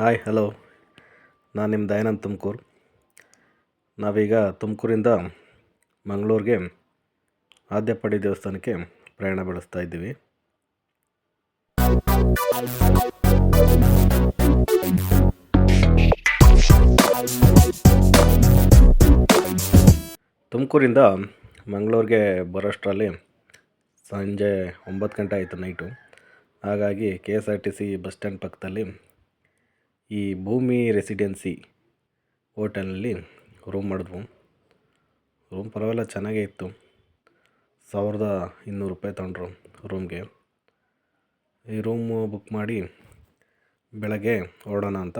Hi hello ನಾನು ನಿಮ್ಮ ದಯಾನಂದ್ ತುಮಕೂರು. ನಾವೀಗ ತುಮಕೂರಿಂದ ಮಂಗಳೂರಿಗೆ ಆದ್ಯಪಡಿ ದೇವಸ್ಥಾನಕ್ಕೆ ಪ್ರಯಾಣ ಬೆಳೆಸ್ತಾ ಇದ್ದೀವಿ. ತುಮಕೂರಿಂದ ಮಂಗಳೂರಿಗೆ ಬರೋಷ್ಟರಲ್ಲಿ ಸಂಜೆ ಒಂಬತ್ತು ಗಂಟೆ ಆಯಿತು ನೈಟು. ಹಾಗಾಗಿ K S R T C bus stand ಪಕ್ಕದಲ್ಲಿ ಈ ಭೂಮಿ ರೆಸಿಡೆನ್ಸಿ ಹೋಟೆಲ್ನಲ್ಲಿ ರೂಮ್ ಮಾಡಿದ್ವು. ರೂಮ್ ಪರವಾಗಿಲ್ಲ, ಚೆನ್ನಾಗೇ ಇತ್ತು. ಸಾವಿರದ ಇನ್ನೂರು ರೂಪಾಯಿ ತಗೊಂಡ್ರು ರೂಮ್ಗೆ. ಈ ರೂಮು ಬುಕ್ ಮಾಡಿ ಬೆಳಗ್ಗೆ ಹೊರಡೋಣ ಅಂತ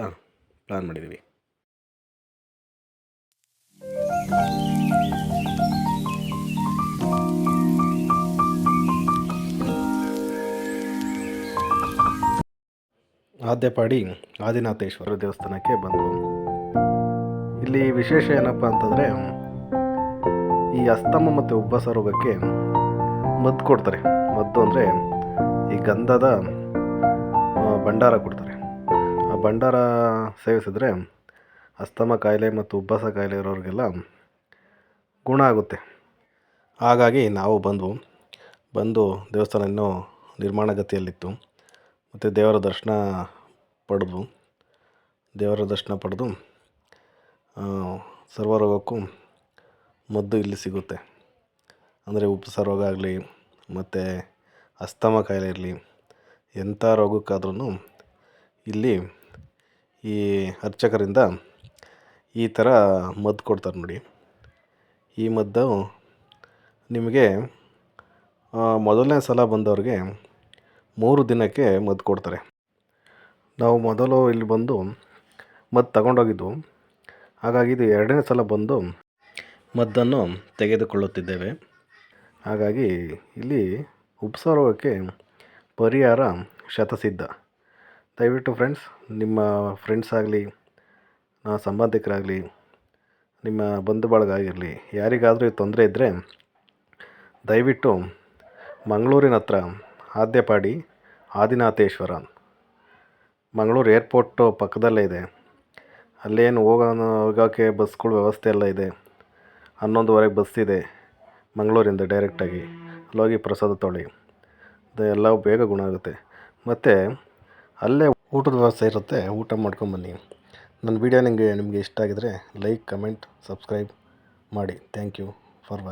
ಪ್ಲ್ಯಾನ್ ಮಾಡಿದ್ದೀವಿ ಆದ್ಯಪಾಡಿ ಆದಿನಾಥೇಶ್ವರ ದೇವಸ್ಥಾನಕ್ಕೆ ಬಂದವು ಇಲ್ಲಿ ವಿಶೇಷ ಏನಪ್ಪ ಅಂತಂದರೆ, ಈ ಅಸ್ತಮ ಮತ್ತು ಉಬ್ಬಸ ರೋಗಕ್ಕೆ ಮದ್ದು ಕೊಡ್ತಾರೆ. ಮದ್ದು ಅಂದರೆ ಈ ಗಂಧದ ಭಂಡಾರ ಕೊಡ್ತಾರೆ. ಆ ಭಂಡಾರ ಸೇವಿಸಿದ್ರೆ ಅಸ್ತಮ ಕಾಯಿಲೆ ಮತ್ತು ಉಬ್ಬಸ ಕಾಯಿಲೆ ಇರೋರಿಗೆಲ್ಲ ಗುಣ ಆಗುತ್ತೆ. ಹಾಗಾಗಿ ನಾವು ಬಂದು ಬಂದು ದೇವಸ್ಥಾನ ಇನ್ನೂ ನಿರ್ಮಾಣ ಗತಿಯಲ್ಲಿತ್ತು ಮತ್ತು ದೇವರ ದರ್ಶನ ಪಡೆದು, ದೇವರ ದರ್ಶನ ಪಡೆದು ಸರ್ವರೋಗಕ್ಕೂ ಮದ್ದು ಇಲ್ಲಿ ಸಿಗುತ್ತೆ. ಅಂದರೆ ರೋಗ ಆಗಲಿ, ಮತ್ತು ಅಸ್ತಮ ಕಾಯಿಲೆ ಇರಲಿ, ಎಂಥ ರೋಗಕ್ಕಾದ್ರೂ ಇಲ್ಲಿ ಈ ಅರ್ಚಕರಿಂದ ಈ ಥರ ಮದ್ದು ಕೊಡ್ತಾರೆ ನೋಡಿ. ಈ ಮದ್ದು ನಿಮಗೆ ಮೊದಲನೇ ಸಲ ಬಂದವ್ರಿಗೆ ಮೂರು ದಿನಕ್ಕೆ ಮದ್ದು ಕೊಡ್ತಾರೆ. ನಾವು ಮೊದಲು ಇಲ್ಲಿ ಬಂದು ಮದ್ದು ತಗೊಂಡೋಗಿದ್ದು, ಹಾಗಾಗಿ ಇದು ಎರಡನೇ ಸಲ ಬಂದು ಮದ್ದನ್ನು ತೆಗೆದುಕೊಳ್ಳುತ್ತಿದ್ದೇವೆ. ಹಾಗಾಗಿ ಇಲ್ಲಿ ಉಪ್ಸ ರೋಗಕ್ಕೆ ಪರಿಹಾರ ಶತಸಿದ್ಧ. ದಯವಿಟ್ಟು ಫ್ರೆಂಡ್ಸ್, ನಿಮ್ಮ ಫ್ರೆಂಡ್ಸ್ ಆಗಲಿ ಸಂಬಂಧಿಕರಾಗಲಿ, ನಿಮ್ಮ ಬಂಧು ಬಳಗ ಆಗಿರಲಿ ಯಾರಿಗಾದರೂ ತೊಂದರೆ ಇದ್ದರೆ ದಯವಿಟ್ಟು ಮಂಗಳೂರಿನ ಹತ್ರ ಆದ್ಯಪಾಡಿ ಆದಿನಾಥೇಶ್ವರ ಮಂಗಳೂರು ಏರ್ಪೋರ್ಟು ಪಕ್ಕದಲ್ಲೇ ಇದೆ. ಅಲ್ಲೇನು ಹೋಗೋಣ ಹೋಗೋಕ್ಕೆ ಬಸ್ಗಳ ವ್ಯವಸ್ಥೆ ಎಲ್ಲ ಇದೆ. ಹನ್ನೊಂದುವರೆಗೆ ಬಸ್ ಇದೆ ಮಂಗಳೂರಿಂದ ಡೈರೆಕ್ಟಾಗಿ. ಅಲ್ಲೋಗಿ ಪ್ರಸಾದ ತೊಳಿ. ಅದು ಎಲ್ಲ ಬೇಗ ಗುಣ ಆಗುತ್ತೆ. ಮತ್ತು ಅಲ್ಲೇ ಊಟದ ವ್ಯವಸ್ಥೆ ಇರುತ್ತೆ, ಊಟ ಮಾಡ್ಕೊಂಬನ್ನಿ ನನ್ನ ವಿಡಿಯೋ ನಿಮಗೆ ನಿಮಗೆ ಇಷ್ಟ ಆಗಿದರೆ ಲೈಕ್, ಕಮೆಂಟ್, ಸಬ್ಸ್ಕ್ರೈಬ್ ಮಾಡಿ. Thank you for watching